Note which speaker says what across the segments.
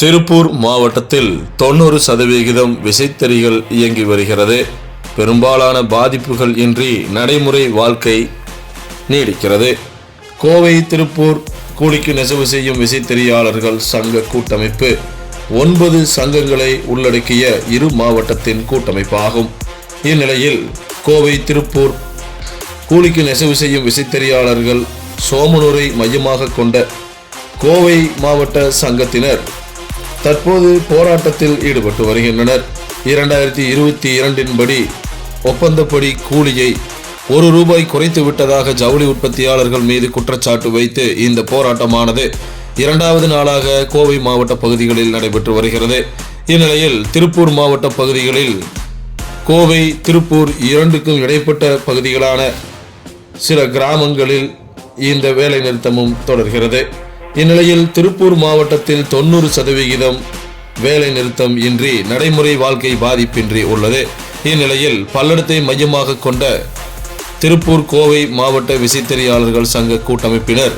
Speaker 1: திருப்பூர் மாவட்டத்தில் தொண்ணூறு சதவிகிதம் விசைத்தறிகள் இயங்கி வருகிறது. பெரும்பாலான பாதிப்புகள் இன்றி நடைமுறை வாழ்க்கை நீடிக்கிறது. கோவை திருப்பூர் கூலிக்கு நெசவு செய்யும் விசைத்தறியாளர்கள் சங்க கூட்டமைப்பு ஒன்பது சங்கங்களை உள்ளடக்கிய இரு மாவட்டத்தின் கூட்டமைப்பாகும். இந்நிலையில் கோவை திருப்பூர் கூலிக்கு நெசவு செய்யும் விசைத்தறியாளர்கள் சோமனூரை மையமாக கொண்ட கோவை மாவட்ட சங்கத்தினர் தற்போது போராட்டத்தில் ஈடுபட்டு வருகின்றனர். இரண்டாயிரத்தி இருபத்தி இரண்டின் படி ஒப்பந்தப்படி கூலியை ஒரு ரூபாய் குறைத்து விட்டதாக ஜவுளி உற்பத்தியாளர்கள் மீது குற்றச்சாட்டு வைத்து இந்த போராட்டமானது இரண்டாவது நாளாக கோவை மாவட்ட பகுதிகளில் நடைபெற்று வருகிறது. இந்நிலையில் திருப்பூர் மாவட்ட பகுதிகளில் கோவை திருப்பூர் இரண்டுக்கும் இடைப்பட்ட பகுதிகளான சில கிராமங்களில் இந்த வேலைநிறுத்தமும் தொடர்கிறது. இந்நிலையில் திருப்பூர் மாவட்டத்தில் தொண்ணூறு சதவிகிதம் வேலை நிறுத்தம் இன்றி நடைமுறை வாழ்க்கை பாதிப்பின்றி உள்ளது. இந்நிலையில் பல்லடத்தை மையமாக கொண்ட திருப்பூர் கோவை மாவட்ட விசைத்தறியாளர்கள் சங்க கூட்டமைப்பினர்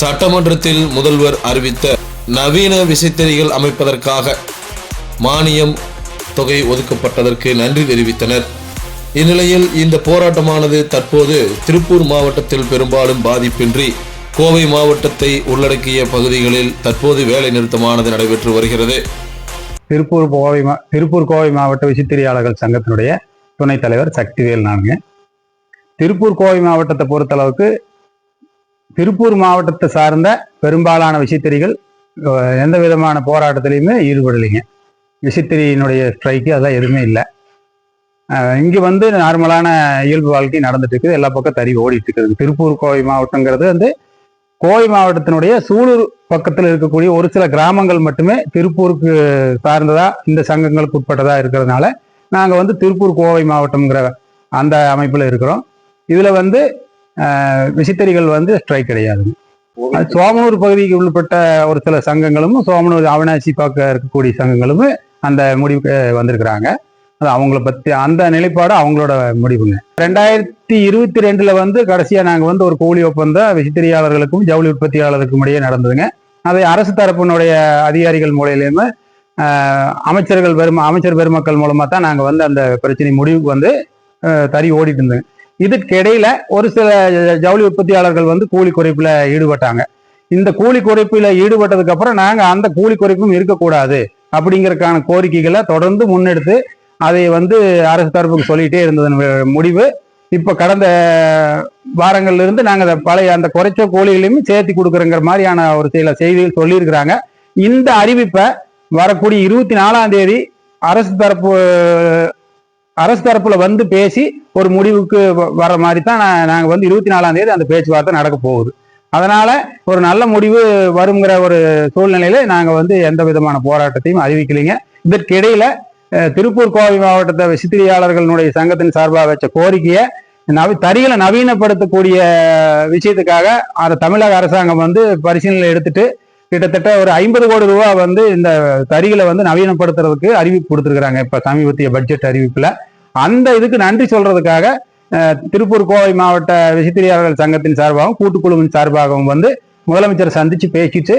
Speaker 1: சட்டமன்றத்தில் முதல்வர் அறிவித்த நவீன விசைத்தறிகள் அமைப்பதற்காக மானியம் தொகை ஒதுக்கப்பட்டதற்கு நன்றி தெரிவித்தனர். இந்நிலையில் இந்த போராட்டமானது தற்போது திருப்பூர் மாவட்டத்தில் பெரும்பாலும் பாதிப்பின்றி கோவை மாவட்டத்தை உள்ளடக்கிய பகுதிகளில் தற்போது வேலை நிறுத்தமானது நடைபெற்று வருகிறது.
Speaker 2: திருப்பூர் கோவை மா திருப்பூர் கோவை மாவட்ட விசித்திரியாளர்கள் சங்கத்தினுடைய துணைத் தலைவர் சக்திவேல் நானுங்க திருப்பூர் கோவை மாவட்டத்தை பொறுத்தளவுக்கு திருப்பூர் மாவட்டத்தை சார்ந்த பெரும்பாலான விசித்திரிகள் எந்த விதமான போராட்டத்திலையுமே ஈடுபடலைங்க. விசித்திரியினுடைய ஸ்ட்ரைக்கு அதெல்லாம் எதுவுமே இல்லை. இங்கே வந்து நார்மலான இயல்பு வாழ்க்கை நடந்துட்டு இருக்குது. எல்லா பக்கம் தறி ஓடிட்டு இருக்குது. திருப்பூர் கோவை மாவட்டங்கிறது வந்து கோவை மாவட்டத்தினுடைய சூலூர் பக்கத்தில் இருக்கக்கூடிய ஒரு சில கிராமங்கள் மட்டுமே திருப்பூருக்கு சார்ந்ததா இந்த சங்கங்களுக்கு உட்பட்டதா இருக்கிறதுனால நாங்கள் வந்து திருப்பூர் கோவை மாவட்டம்ங்கிற அந்த அமைப்பில் இருக்கிறோம். இதில் வந்து விசித்தறிகள் வந்து ஸ்ட்ரைக் கிடையாதுங்க சோமனூர் பகுதிக்கு உள்பட்ட ஒரு சில சங்கங்களும் சோமனூர் அவினாசி பக்கம் இருக்கக்கூடிய சங்கங்களும் அந்த முடிவுக்கு வந்திருக்கிறாங்க. அது அவங்கள பற்றி அந்த நிலைப்பாடு அவங்களோட முடிவுங்க. ரெண்டாயிரத்தி இருபத்தி ரெண்டுல வந்து கடைசியா நாங்க வந்து ஒரு கூலி ஒப்பந்தம் விசித்திரியாளர்களுக்கும் ஜவுளி உற்பத்தியாளருக்கும் இடையே நடந்ததுங்க. அதை அரசு தரப்பினுடைய அதிகாரிகள் மூலையிலேயுமே அமைச்சர்கள் பெரும அமைச்சர் பெருமக்கள் மூலமா தான் நாங்க வந்து அந்த பிரச்சனை முடிவுக்கு வந்து தறி ஓடிட்டு இருந்தோங்க இதுக்கிடையில ஒரு சில ஜவுளி உற்பத்தியாளர்கள் வந்து கூலி குறைப்புல ஈடுபட்டாங்க. இந்த கூலி குறைப்புல ஈடுபட்டதுக்கு அப்புறம் நாங்க அந்த கூலி குறைப்பும் இருக்கக்கூடாது அப்படிங்கிறதுக்கான கோரிக்கைகளை தொடர்ந்து முன்னெடுத்து அதை வந்து அரசு தரப்புக்கு சொல்லிட்டே இருந்ததன் முடிவு. இப்போ கடந்த வாரங்கள்லேருந்து நாங்கள் அதை பழைய அந்த குறைச்ச கூலிகளையும் சேர்த்து கொடுக்குறங்கிற மாதிரியான ஒரு சில செய்திகள் சொல்லியிருக்கிறாங்க. இந்த அறிவிப்பை வரக்கூடிய இருபத்தி நாலாம் தேதி அரசு தரப்பு அரசு தரப்புல வந்து பேசி ஒரு முடிவுக்கு வ- வர மாதிரி தான் நாங்கள் வந்து இருபத்தி நாலாம் தேதி அந்த பேச்சுவார்த்தை நடக்க போகுது. அதனால ஒரு நல்ல முடிவு வருங்கிற ஒரு சூழ்நிலையில நாங்கள் வந்து எந்த விதமான போராட்டத்தையும் அறிவிக்கலைங்க. இதற்கிடையில திருப்பூர் கோவை மாவட்டத்தை விசித்திரியாளர்களுடைய சங்கத்தின் சார்பாக வச்ச கோரிக்கையை நவி தறிகளை நவீனப்படுத்தக்கூடிய விஷயத்துக்காக அதை தமிழக அரசாங்கம் வந்து பரிசீலனை எடுத்துட்டு கிட்டத்தட்ட ஒரு ஐம்பது கோடி ரூபா வந்து இந்த தறிகளை வந்து நவீனப்படுத்துறதுக்கு அறிவிப்பு கொடுத்துருக்குறாங்க. இப்ப சமீபத்திய பட்ஜெட் அறிவிப்புல. அந்த இதுக்கு நன்றி சொல்றதுக்காக திருப்பூர் கோவை மாவட்ட விசித்திரியாளர்கள் சங்கத்தின் சார்பாகவும் கூட்டுக்குழுவின் சார்பாகவும் வந்து முதலமைச்சர் சந்திச்சு பேசிட்டு